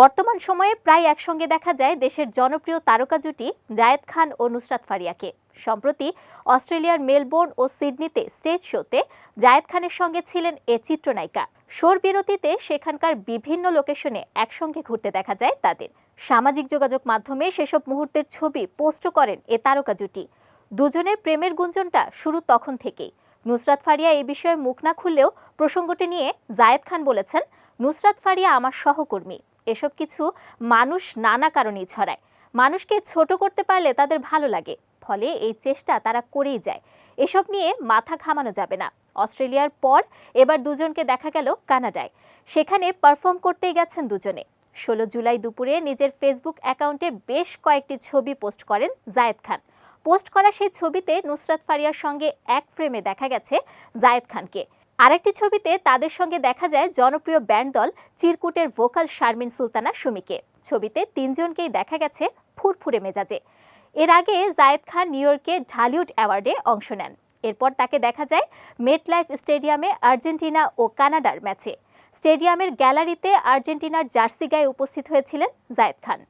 বর্তমান সময়ে প্রায় একসঙ্গে দেখা যায় দেশের জনপ্রিয় তারকা জুটি জায়েদ খান ও নুসরাত ফারিয়াকে। সম্প্রতি অস্ট্রেলিয়ার মেলবোর্ন ও সিডনিতে স্টেজ শোতে জায়েদ খানের সঙ্গে ছিলেন এ চিত্রনায়িকা। শোর বিরতিতে সেখানকার বিভিন্ন লোকেশনে একসঙ্গে ঘুরতে দেখা যায় তাদের। সামাজিক যোগাযোগ মাধ্যমে সেসব মুহূর্তের ছবি পোস্ট করেন এ তারকা জুটি। দুজনের প্রেমের গুঞ্জনটা শুরু তখন থেকেই। নুসরাত ফারিয়া এই বিষয়ে মুখ না খুললেও প্রসঙ্গটি নিয়ে জায়েদ খান বলেছেন, নুসরাত ফারিয়া আমার সহকর্মী। এসব কিছু মানুষ নানা কারণেই ছড়ায়। মানুষকে ছোট করতে পারলে তাদের ভালো লাগে, ফলে এই চেষ্টা তারা করেই যায়। এসব নিয়ে মাথা ঘামানো যাবে না। অস্ট্রেলিয়ার পর এবার দুজনকে দেখা গেল কানাডায়। সেখানে পারফর্ম করতেই গেছেন দুজনে। ষোলো জুলাই দুপুরে নিজের ফেসবুক অ্যাকাউন্টে বেশ কয়েকটি ছবি পোস্ট করেন জায়েদ খান। পোস্ট করা সেই ছবিতে নুসরাত ফারিয়ার সঙ্গে এক ফ্রেমে দেখা গেছে জায়েদ খানকে। আরেকটি ছবিতে তাদের সঙ্গে দেখা যায় জনপ্রিয় ব্যান্ড দল চিরকুটের ভোকাল শারমিন সুলতানা সুমিকে। ছবিতে তিনজনকেই দেখা গেছে ফুরফুরে মেজাজে। এর আগে জায়েদ খান নিউ ইয়র্কে ঢালিউড অ্যাওয়ার্ডে অংশ নেন। এরপর তাকে দেখা যায় মেট লাইফ স্টেডিয়ামে আর্জেন্টিনা ও কানাডার ম্যাচে। স্টেডিয়ামের গ্যালারিতে আর্জেন্টিনার জার্সি গায়ে উপস্থিত হয়েছিলেন জায়েদ খান।